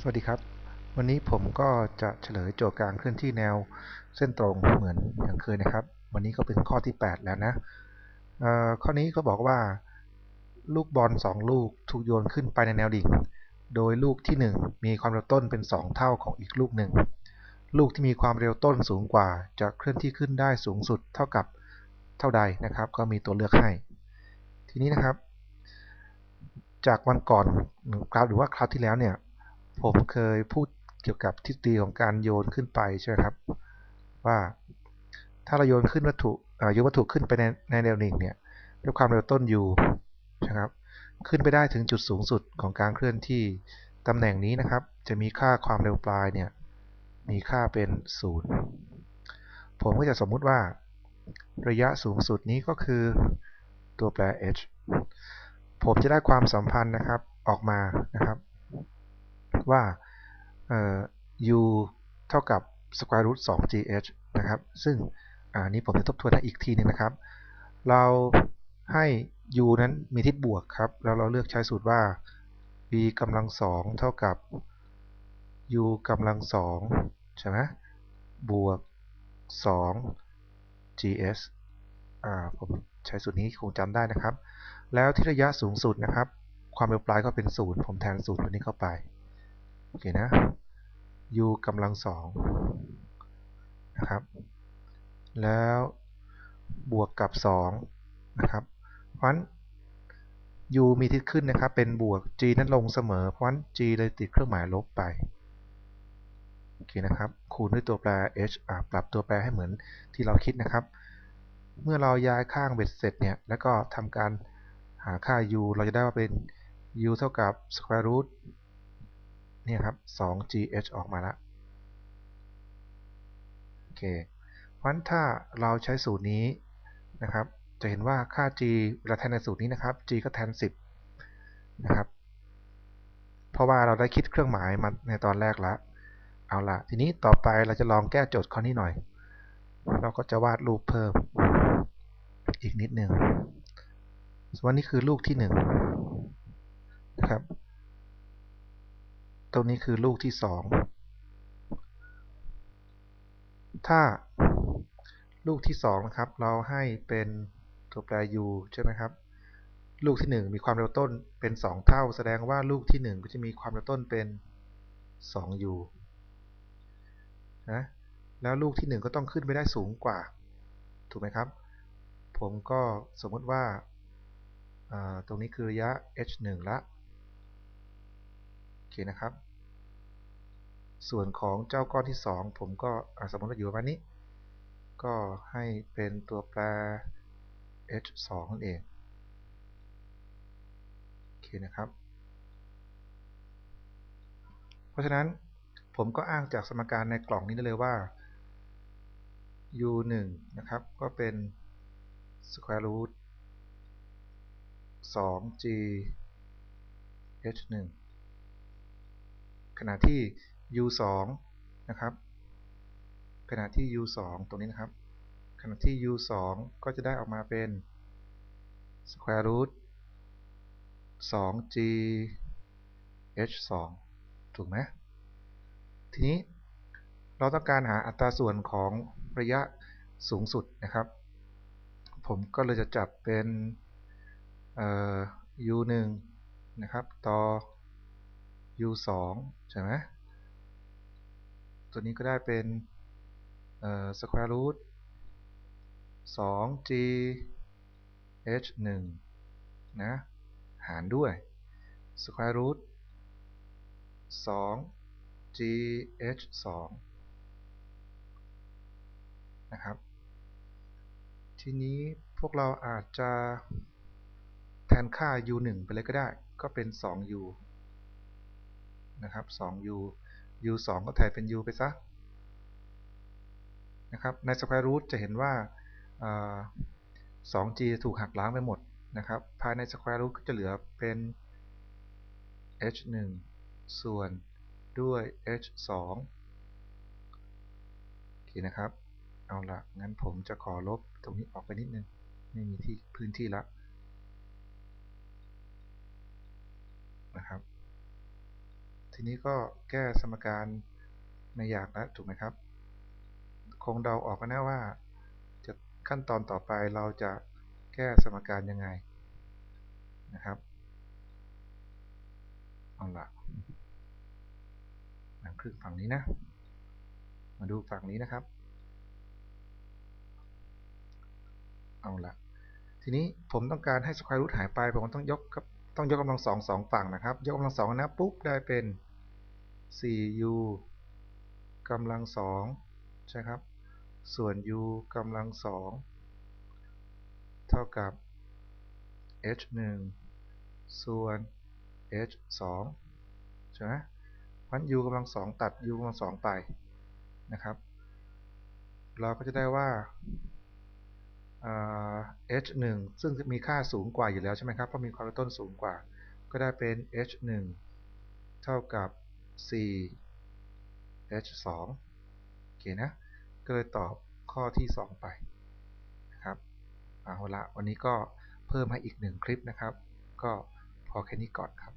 สวัสดีครับ วันนี้ผมก็จะเฉลยโจทย์การเคลื่อนที่แนวเส้นตรงเหมือนอย่างเคยนะครับ วันนี้ก็เป็นข้อที่ 8 แล้วนะข้อนี้ก็บอกว่าลูกบอล2ลูกถูกโยนขึ้นไปในแนวดิ่ง โดยลูกที่ 1 มีความเร็วต้นเป็น 2 เท่าของอีกลูกหนึ่ง ลูกที่มีความเร็วต้นสูงกว่าจะเคลื่อนที่ขึ้นได้สูงสุดเท่ากับเท่าใดนะครับ ก็มีตัวเลือกให้ ทีนี้นะครับ จากวันก่อนคราวหรือว่าคราวที่แล้วเนี่ย ผมเคยพูดเกี่ยวกับทฤษฎีของการโยนขึ้นไปใช่ไหมครับ ว่าถ้าเราโยนขึ้นวัตถุโยนวัตถุขึ้นไปในในแนวดิ่งเนี่ยด้วยความเร็วต้น u นะครับ ขึ้นไปได้ถึงจุดสูงสุดของการเคลื่อนที่ตำแหน่งนี้นะครับ จะมีค่าความเร็วปลายเนี่ยมีค่าเป็น 0 ผมก็จะสมมุติว่า ระยะสูงสุดนี้ก็คือตัวแปร h ผมจะได้ความสัมพันธ์นะครับออกมา u เท่า กับ square root 2 gh นะครับ ซึ่งอันนี้ผมจะทบทวนให้อีกทีนึงนะครับ เราให้ u นั้นมีทิศบวกครับ แล้วเราเลือกใช้สูตรว่า b กำลังสองเท่ากับ u กำลังสองใช่ไหมบวก 2 gs อ่าผมใช้สูตรนี้คงจำได้นะครับ แล้วที่ระยะสูงสุดนะครับ ความเร็วปลายก็เป็นศูนย์ผมแทนศูนย์ตัวนี้เข้าไป โอเคนะ u กำลังสองนะครับ แล้วบวกกับ2นะครับ เพราะฉะนั้น u มีทิศขึ้นนะครับ เป็นบวก g นั้นลงเสมอ เพราะฉะนั้น g เลยติดเครื่องหมายลบไปโอเคนะครับ คูณด้วยตัวแปร h ปรับตัวแปรให้เหมือนที่เราคิดนะครับ เมื่อเราย้ายข้างเบ็ดเสร็จเนี่ย แล้วก็ทำการหาค่า u เราจะได้ว่าเป็น u เท่ากับ square root เนี่ยครับ 2gh ออกมาแล้วโอเคเพราะฉะนั้นถ้าเราใช้สูตรนี้นะครับ จะเห็นว่าค่า g เวลาแทนในสูตรนี้นะครับ g ก็แทน 10 นะครับ เพราะว่าเราได้คิดเครื่องหมายมาในตอนแรกแล้วเอาละทีนี้ต่อไปเราจะลองแก้โจทย์ข้อนี้หน่อย เราก็จะวาดรูปเพิ่มอีกนิดหนึ่งส่วนนี้คือลูกที่1นะครับ ตรงนี้คือลูกที่2ถ้าลูกที่2นะครับ เราให้เป็นตัวแปร u ใช่ไหมครับ ลูกที่1มีความเร็วต้นเป็น2เท่า แสดงว่าลูกที่1ก็จะมีความเร็วต้นเป็น 2u นะแล้วลูกที่1ก็ต้องขึ้นไปได้สูงกว่า ถูกไหมครับ ผมก็สมมติว่า ตรงนี้คือระยะ h1 ละ เคนะครับ ส่วนของเจ้าก้อนที่ 2 ผมก็สมมติว่าอยู่ประมาณนี้ ก็ให้เป็นตัวแปร h2 นั่นเองโอเคนะครับ เพราะฉะนั้นผมก็อ้างจากสมการในกล่องนี้ได้เลยว่า u1 นะครับ ก็เป็น square root 2g h1 ขณะที่ u2 นะครับ ขณะที่ u2 ตรงนี้นะครับ ขณะที่ u2 ก็จะได้ออกมาเป็น square root 2g h2 ถูกไหมทีนี้เราต้องการหาอัตราส่วนของระยะสูงสุดนะครับ ผมก็เลยจะจับเป็น u1 นะครับ ต่อ u2 ใช่ไหมตัวนี้ก็ได้เป็น square root 2g h1 นะหารด้วย square root 2 g h2 นะครับ ทีนี้พวกเราอาจจะแทนค่า u1 ไปเลยก็ได้ ก็เป็น 2u นะครับ 2u u2 ก็แทนเป็น u ไปซะนะครับใน square root จะเห็นว่า 2g ถูกหักล้างไปหมดนะครับ ภายใน square root ก็จะเหลือเป็น h1 ส่วนด้วย h2 โอเคนะครับ เอาละงั้นผมจะขอลบตรงนี้ออกไปนิดนึง ไม่มีที่พื้นที่ละนะครับ ทีนี้ก็แก้สมการไม่ยากแล้วถูกไหมครับ คงเดาออกกันแนะว่า จะขั้นตอนต่อไปเราจะแก้สมการยังไงนะครับเอาละแบ่งครึ่งฝั่งนี้นะ มาดูฝั่งนี้นะครับ เอาละทีนี้ผมต้องการให้สแควร์รูทหายไป ผมต้องยกต้องยกกำลังสองสองฝั่งนะครับ ยกกำลังสองนะปุ๊บได้เป็น 4u กำลังสองใช่ครับ ส่วน u กำลังสองเท่ากับ h 1ส่วน h 2ใช่ไหมพัน u กำลังสองตัด u กำลังสองไปนะครับ เราก็จะได้ว่า h 1ซึ่งมีค่าสูงกว่าอยู่แล้วใช่ไหมครับ เพราะมีความต้นสูงกว่า ก็ได้เป็น h 1เท่ากับ 4 h 2โอเคนะ ก็เลยตอบข้อที่ 2 ไปนะครับเอาละวันนี้ก็เพิ่มให้อีกหนึ่งคลิปนะครับ ก็พอแค่นี้ก่อนครับ